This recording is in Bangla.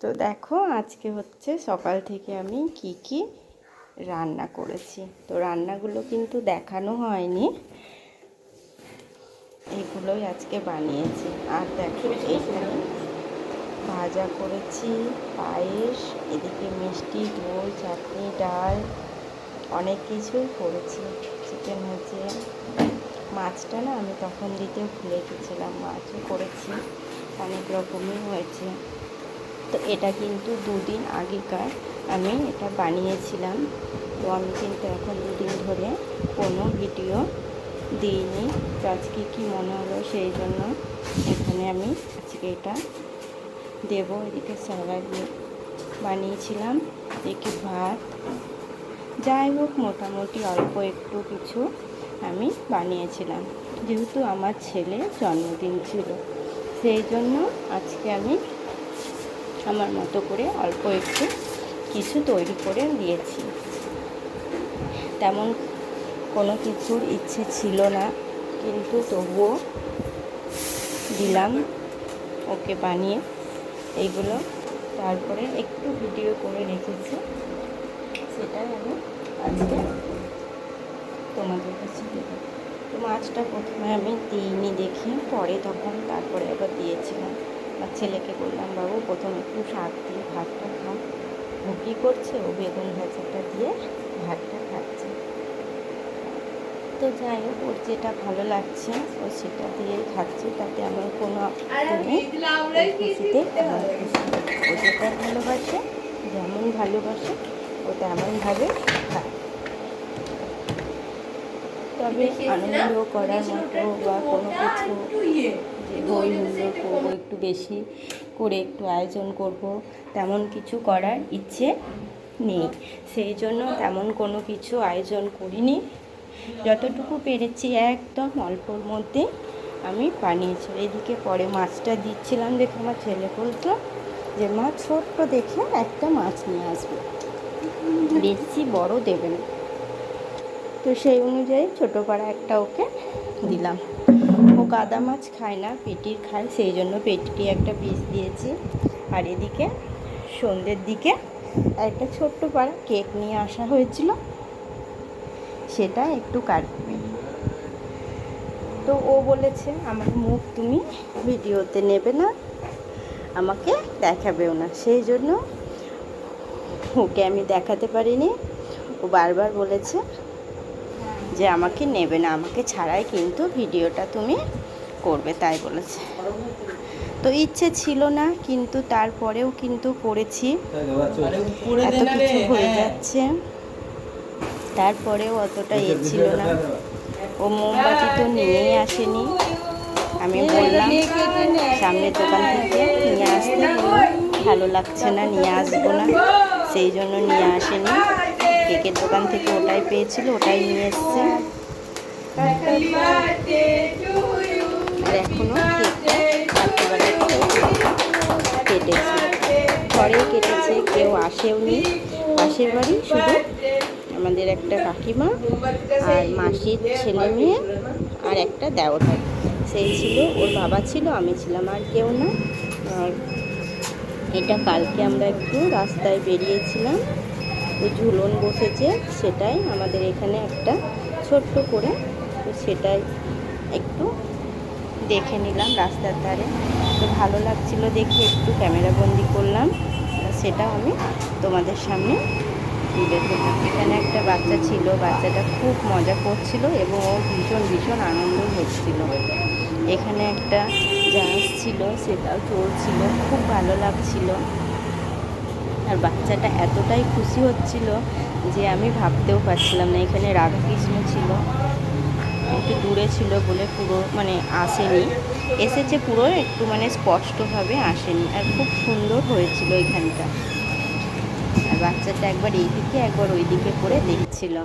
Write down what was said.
তো দেখো আজকে হচ্ছে সকাল থেকে আমি কি কি রান্না করেছি। তো রান্নাগুলো কিন্তু দেখানো হয়নি। এগুলোই আজকে বানিয়েছি। আর দেখো এখানে ভাজা করেছি, পায়েস, এদিকে মিষ্টি, দই, চাটনি, ডাল, অনেক কিছুই করেছি। চিকেন হয়েছে। মাছটা না আমি তখন দিতেও ভুলে গেছিলাম, মাছও করেছি। অনেক রকমই হয়েছে। তো এটা কিন্তু দুদিন আগেকার। আমি এটা বানিয়েছিলাম। তো আমি কিন্তু এখন দুদিন ধরে কোনো ভিডিও দিইনি। তো আজকে কী মনে হলো সেই জন্য এখানে আমি আজকে এটা দেবো। এদিকে স্যালাড বানিয়েছিলাম। এদিকে ভাত। যাই হোক, মোটামুটি অল্প একটু কিছু আমি বানিয়েছিলাম। যেহেতু আমার ছেলে জন্মদিন ছিল, সেই জন্য আজকে আমি আমার মতো করে অল্প একটু কিছু তৈরি করে দিয়েছি। তেমন কোনো কিছুর ইচ্ছে ছিল না, কিন্তু তবুও দিলাম ওকে বানিয়ে। এইগুলো তারপরে একটু ভিডিও করে রেখেছি। সেটাই আমি আজকে তোমাদের কাছে দেবো। তো মাছটা প্রথমে আমি দিইনি দেখি পরে তখন তারপরে আবার দিয়েছিলাম। আর ছেলেকে বললাম বাবু প্রথম একটু শাক দিয়ে ভাতটা খা ও কী করছে? ও বেগুন ভাজাটা দিয়ে ভাতটা খাচ্ছে। তো যাই হোক ওর যেটা ভালো লাগছে ও সেটা দিয়েই খাচ্ছে। তাতে আমার কোনো খুশিতে আমার খুশি ও যেটা ভালোবাসে যেমন ভালোবাসে ও তেমনভাবে খায়। তবে আনন্দ করার মতো বা কোনো কিছু যে হই হুল্লোড় করব, একটু বেশি করে একটু আয়োজন করব, তেমন কিছু করার ইচ্ছে নেই। সেই জন্য তেমন কোনো কিছু আয়োজন করিনি। যতটুকু পেরেছি একদম অল্পর মধ্যে আমি বানিয়েছি। এদিকে পরে মাছটা দিচ্ছিলাম দেখে আমার ছেলে বলতো যে, মা, ছোট্ট দেখে একটা মাছ নিয়ে আসবে। বেশি বড় দেবে না। তো সেই অনুযায়ী ছোটো পাড়া একটা ওকে দিলাম। ও কাদা মাছ খায় না, পেটির খায়, সেই জন্য পেটিটি একটা পিস দিয়েছি। আর এদিকে সন্ধ্যের দিকে একটা ছোট্ট পাড়া কেক নিয়ে আসা হয়েছিল। সেটা একটু কাটবে। তো ও বলেছে, আমার মুখ তুমি ভিডিওতে নেবে না, আমাকে দেখাবেও না। সেই জন্য ওকে আমি দেখাতে পারিনি। ও বারবার বলেছে যে আমাকে নেবে না, আমাকে ছাড়াই কিন্তু ভিডিওটা তুমি করবে, তাই বলেছে। তো ইচ্ছে ছিল না, কিন্তু তারপরেও কিন্তু করেছি। এত কিছু হয়ে যাচ্ছে। তারপরেও অতটা ইয়ে ছিল না। ও মোমবাতি তো নিয়েই আসেনি। আমি বললাম, সামনের দোকান থেকে নিয়ে আসতে ভালো লাগছে না, নিয়ে আসব না। সেই জন্য নিয়ে আসেনি। কেকের দোকান থেকে ওটাই পেয়েছিল, ওটাই নিয়ে এসছে। আর এখনও কেটেছে। ঘরেই কেটেছে, কেউ আসেওনি পাশের বাড়ি শুধু আমাদের একটা কাকিমা আর মাসির ছেলে মেয়ে আর একটা দেওর সেই ছিল, ওর বাবা ছিল, আমি ছিলাম আর কেউ না। আর এটা কালকে আমরা একটু রাস্তায় বেরিয়েছিলাম। ঝুলন বসেছে সেটাই আমাদের এখানে একটা ছোট্ট করে, তো সেটাই একটু দেখে নিলাম রাস্তার ধারে। তো ভালো লাগছিল দেখে, একটু ক্যামেরা বন্দি করলাম। সেটাও আমি তোমাদের সামনে তুলে ধরলাম। এখানে একটা বাচ্চা ছিল, বাচ্চাটা খুব মজা করছিল এবং ও ভীষণ ভীষণ আনন্দ হচ্ছিল। এখানে একটা জাহাজ ছিল, সেটাও চলছিল, খুব ভালো লাগছিল। আর বাচ্চাটা এতটাই খুশি হচ্ছিল যে আমি ভাবতেও পারছিলাম না, এখানে রাধাকৃষ্ণ ছিল। একটু দূরে ছিল বলে পুরো মানে আসেনি। এসেছে পুরো একটু মানে স্পষ্টভাবে আসেনি। আর খুব সুন্দর হয়েছিল এখানটা। আর বাচ্চাটা একবার এইদিকে, একবার ওইদিকে করে দেখছিল।